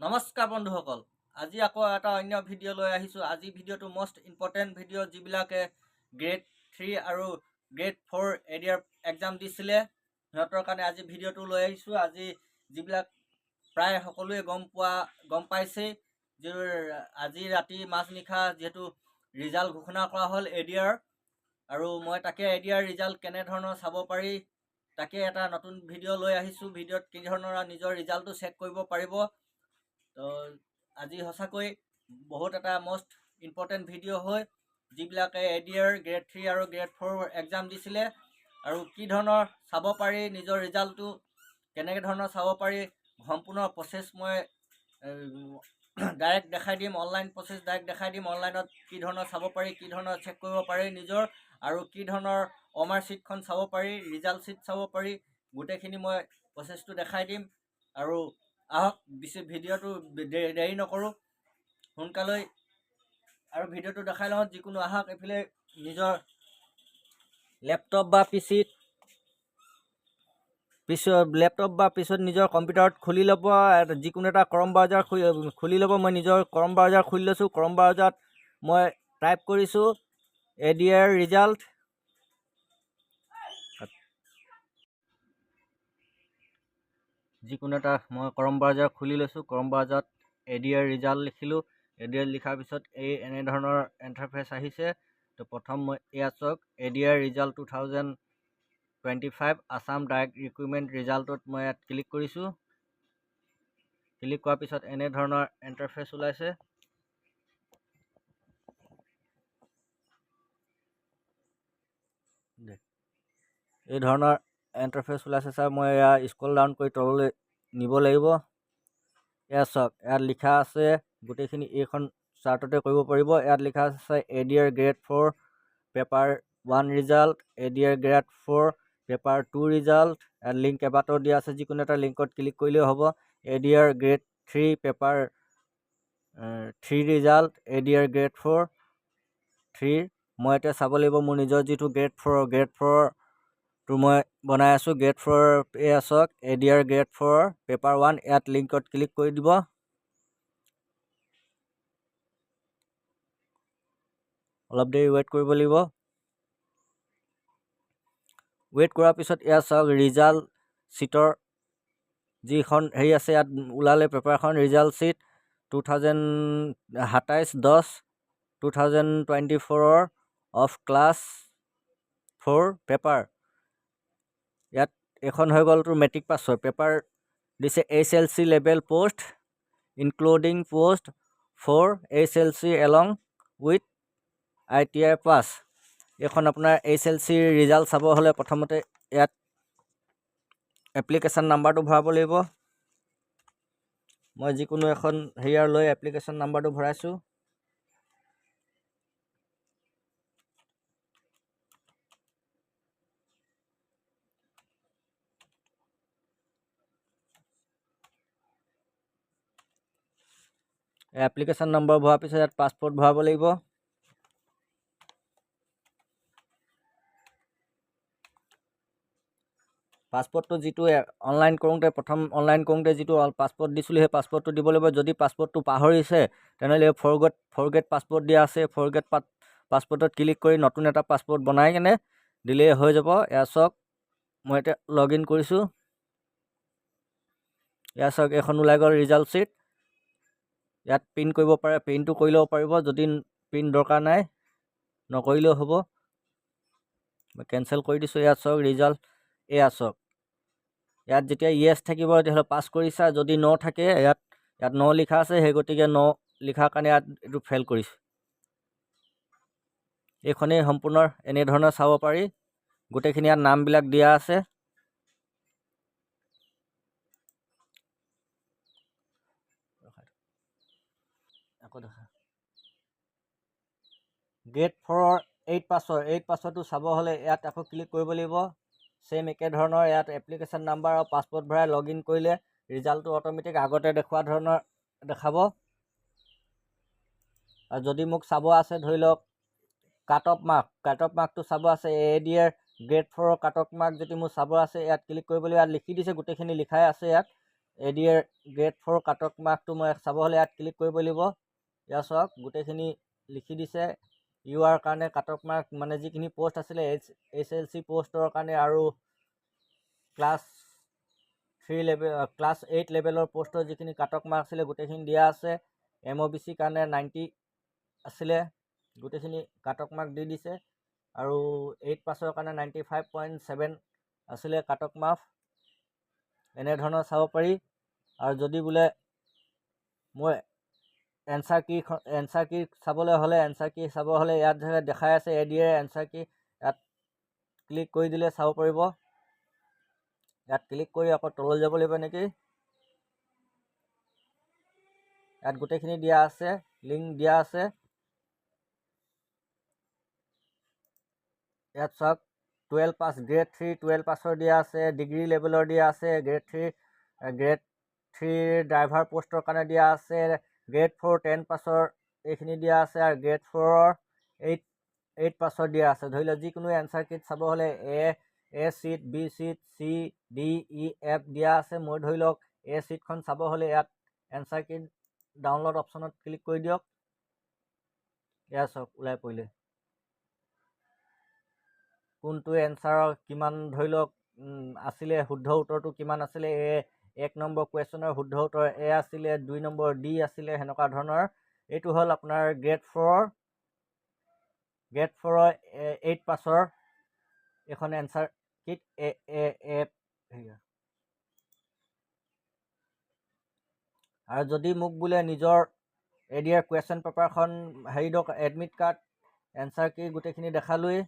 নমস্কাৰ বন্ধুসকল। আজি আকৌ এটা অন্য ভিডিঅ' লৈ আহিছোঁ। আজি ভিডিঅ'টো মষ্ট ইম্পৰ্টেণ্ট ভিডিঅ' যিবিলাকে গ্ৰেড থ্ৰী আৰু গ্ৰেড ফ'ৰ এৰিয়াৰ এক্সাম দিছিলে সিহঁতৰ কাৰণে আজি ভিডিঅ'টো লৈ আহিছোঁ। আজি যিবিলাক প্ৰায় সকলোৱে গম পোৱা গম পাইছেই যে আজি ৰাতি মাজনিশা যিহেতু ৰিজাল্ট ঘোষণা কৰা হ'ল এডিয়াৰ আৰু মই তাকে এডিয়াৰ ৰিজাল্ট কেনেধৰণৰ চাব পাৰি তাকে এটা নতুন ভিডিঅ' লৈ আহিছোঁ। ভিডিঅ'ত কি ধৰণৰ নিজৰ ৰিজাল্টটো চেক কৰিব পাৰিব তো আজি সঁচাকৈ বহুত এটা মষ্ট ইম্পৰ্টেণ্ট ভিডিঅ' হয় যিবিলাকে A D R grade three আৰু গ্ৰেড ফ'ৰ এক্সাম দিছিলে আৰু কি ধৰণৰ চাব পাৰি নিজৰ ৰিজাল্টটো কেনেকৈ ধৰণৰ চাব পাৰি সম্পূৰ্ণ প্ৰচেছ মই ডাইৰেক্ট দেখাই দিম অনলাইন প্ৰচেছ ডাইৰেক্ট দেখাই দিম অনলাইনত কি ধৰণৰ চাব পাৰি কি ধৰণৰ চেক কৰিব পাৰি নিজৰ আৰু কি ধৰণৰ অমাৰ শ্বীটখন চাব পাৰি ৰিজাল্ট শ্বীট চাব পাৰি গোটেইখিনি মই প্ৰচেছটো দেখাই দিম আৰু আহক বেছি ভিডিঅ'টো দেৰি নকৰোঁ। সোনকালে আৰু ভিডিঅ'টো দেখাই লওঁ, যিকোনো আহক, এইফালে নিজৰ লেপটপ বা পিচিত পিছত লেপটপ বা পিছত নিজৰ কম্পিউটাৰত খুলি ল'ব যিকোনো এটা কৰম ব্ৰাউজাৰ খুলি ল'ব, মই নিজৰ কৰম ব্ৰাউজাৰ খুলি লৈছোঁ, কৰম ব্ৰাউজাৰত মই টাইপ কৰিছোঁ এ ডি আৰ ৰিজাল্ট যিকোনো এটা মই কৰম ব্ৰাউজাৰ খুলি লৈছোঁ। কৰম ব্ৰাউজাৰত এ ডি আৰ ৰিজাল্ট লিখিলোঁ। এ ডি আৰ লিখাৰ পিছত এই এনেধৰণৰ ইণ্টাৰফেচ আহিছে। তো প্ৰথম মই এয়া চাওক। A D R result two thousand twenty five Assam direct recruitment ৰিজাল্টত মই ইয়াত ক্লিক কৰিছোঁ। ক্লিক কৰাৰ পিছত এনেধৰণৰ ইণ্টাৰফেচ ওলাইছে। এই ধৰণৰ ইণ্টাৰফেচ ওলাইছে ছাৰ। মই এয়া স্কল ডাউন কৰি তললৈ নিব লাগিব। এয়া চাওক ইয়াত লিখা আছে গোটেইখিনি এইখন চাৰ্টতে কৰিব পাৰিব। ইয়াত লিখা আছে A D R grade four paper one result A D R grade four paper two result ইয়াত লিংক কেইবাটাও দিয়া আছে যিকোনো এটা লিংকত ক্লিক কৰিলেও হ'ব। A D R grade three paper three result A D R grade four থ্ৰীৰ মই এতিয়া চাব লাগিব মোৰ নিজৰ যিটো গ্ৰেড ফ'ৰৰ গ্ৰেড ফ'ৰটো মই বনাই আছোঁ গ্ৰেড ফ'ৰ এয়া চাওক এ ডি আৰ গ্ৰেড ফ'ৰৰ পেপাৰ ওৱান ইয়াত লিংকত ক্লিক কৰি দিব। অলপ দেৰি ৱেইট কৰিব লাগিব। ৱেইট কৰাৰ পিছত এয়া চাওক ৰিজাল্ট শ্বীটৰ যিখন হেৰি আছে ইয়াত ওলালে পেপাৰখন ৰিজাল্ট শ্বীট টু থাউজেণ্ড সাতাইছ দহ টু থাউজেণ্ড টুৱেণ্টি ফ'ৰৰ অফ ক্লাছ ফ'ৰ পেপাৰ এইখন হৈ গ'ল তোৰ মেট্ৰিক পাছৰ পেপাৰ দিছে H L C level post including post four H L C along with I T I pass এইখন আপোনাৰ এইচ এল চিৰ ৰিজাল্ট চাব হ'লে প্ৰথমতে ইয়াত এপ্লিকেশ্যন নাম্বাৰটো ভৰাব লাগিব। মই যিকোনো এখন হেৰিয়াৰ লৈ এপ্লিকেশ্যন নাম্বাৰটো ভৰাইছোঁ। এপ্লিকেশ্যন নম্বৰ ভৰোৱাৰ পিছত ইয়াত পাছপৰ্ট ভৰাব লাগিব। পাছপৰ্টটো যিটো অনলাইন কৰোঁতে প্ৰথম অনলাইন কৰোঁতে যিটো পাছপৰ্ট দিছিলোঁ সেই পাছপৰ্টটো দিব লাগিব। যদি পাছপৰ্টটো পাহৰিছে তেনেহ'লে ফ'ৰগ্ৰেড ফ'ৰগ্ৰেড পাছপৰ্ট দিয়া আছে। ফ'ৰগ্ৰেড পা পাছপৰ্টত ক্লিক কৰি নতুন এটা পাছপৰ্ট বনাই কেনে দিলেই হৈ যাব। এয়া চাওক মই এতিয়া লগ ইন কৰিছোঁ। এয়া চাওক এইখন ওলাই গ'ল ৰিজাল্ট শ্বীট ইয়াত প্ৰিণ্ট কৰিব পাৰে প্ৰিণ্টটো কৰি ল'ব পাৰিব, যদি প্ৰিণ্ট দৰকাৰ নাই, নকৰিলেও হ'ব। মই কেঞ্চেল কৰি দিছোঁ, ইয়াত চাওক ৰিজাল্ট এয়া চাওক। ইয়াত যেতিয়া য়েছ থাকিব, তেতিয়াহ'লে পাছ কৰিছা, যদি ন থাকে, ইয়াত ইয়াত ন লিখা আছে, সেই গতিকে ন লিখাৰ কাৰণে ইয়াত এইটো ফেইল কৰিছোঁ। এইখনেই সম্পূৰ্ণ এনেধৰণে চাব পাৰি। গোটেইখিনি ইয়াত নামবিলাক দিয়া আছে। আকৌ দেখা। গ্ৰেড ফ'ৰৰ এইট পাছৰ এইট পাছৰটো চাব হ'লে ইয়াত আকৌ ক্লিক কৰিব লাগিব। ছেইম একেধৰণৰ ইয়াত এপ্লিকেশ্যন নাম্বাৰ আৰু পাছপৰ্ট ভৰাই লগ ইন কৰিলে ৰিজাল্টটো অট'মেটিক আগতে দেখুওৱা ধৰণৰ দেখাব। আৰু যদি মোক চাব আছে ধৰি লওক cut off mark cut off মাৰ্কটো চাব আছে এ ডি আৰ গ্ৰেড ফ'ৰৰ কাট অফ মাৰ্ক যদি মোৰ চাব আছে ইয়াত ক্লিক কৰিবলৈ ইয়াত লিখি দিছে গোটেইখিনি লিখাই আছে ইয়াত। A D R grade four কাটক মাৰ্কটো মই চাব হ'লে ইয়াত ক্লিক কৰিব লাগিব। ইয়াত চাওক গোটেইখিনি লিখি দিছে। ইউ আৰ কাৰণে কাটক মাৰ্ক মানে যিখিনি পষ্ট আছিলে এইচ এইচ এল চি পষ্টৰ কাৰণে আৰু class three level class eight লেভেলৰ পষ্টৰ যিখিনি কাটক মাৰ্ক আছিলে গোটেইখিনি দিয়া আছে। এম অ' বি চিৰ কাৰণে নাইণ্টি আছিলে গোটেইখিনি কাটক মাৰ্ক দি দিছে। আৰু এইট পাছৰ কাৰণে নাইণ্টি ফাইভ পইণ্ট ছেভেন আছিলে কাটক মাৰ্ক এনেধৰণৰ চাব পাৰি। আৰু যদি বোলে মই এনচাৰ কি এনচাৰ কি চাবলৈ হ'লে এনচাৰ কি চাব হ'লে ইয়াত দেখাই আছে এ ডি এৰ এনচাৰ কি ইয়াত ক্লিক কৰি দিলে চাব পাৰিব। ইয়াত ক্লিক কৰি আকৌ তললৈ যাব লাগিব নেকি? ইয়াত গোটেইখিনি দিয়া আছে লিংক দিয়া আছে। ইয়াত চাওক twelve pass grade three twelve পাছৰ দিয়া আছে ডিগ্ৰী লেভেলৰ দিয়া আছে গ্ৰেড থ্ৰী গ্ৰেড থ্ৰীৰ ড্ৰাইভাৰ পষ্টৰ কাৰণে দিয়া আছে। গ্ৰেড ফ'ৰ টেন পাছৰ এইখিনি দিয়া আছে আৰু গ্ৰেড ফ'ৰৰ এইট এইট পাছৰ দিয়া আছে। ধৰি লওক যিকোনো এনচাৰ কিট চাব হ'লে A A sheet B sheet C D E F দিয়া আছে। মই ধৰি লওক এ চিটখন চাব হ'লে ইয়াত এনচাৰ কিট ডাউনলোড অপশ্যনত ক্লিক কৰি দিয়ক। এয়া চাওক ওলাই পৰিলে। কোনটো এনচাৰৰ কিমান ধৰি লওক আছিলে শুদ্ধ উত্তৰটো কিমান আছিলে? এ এক নম্বৰ কুৱেশ্যনৰ শুদ্ধ উত্তৰ এ আছিলে দুই নম্বৰ ডি আছিলে সেনেকুৱা ধৰণৰ। এইটো হ'ল আপোনাৰ গ্ৰেড ফ'ৰৰ গ্ৰেড ফ'ৰৰ এইট পাছৰ এইখন এনচাৰ কিট এ এ এ আৰু যদি মোক বোলে নিজৰ এ ডি আৰ কুৱেশ্যন পেপাৰখন হেৰি দৰকাৰ এডমিট কাৰ্ড এনচাৰ কি গোটেইখিনি দেখালোৱেই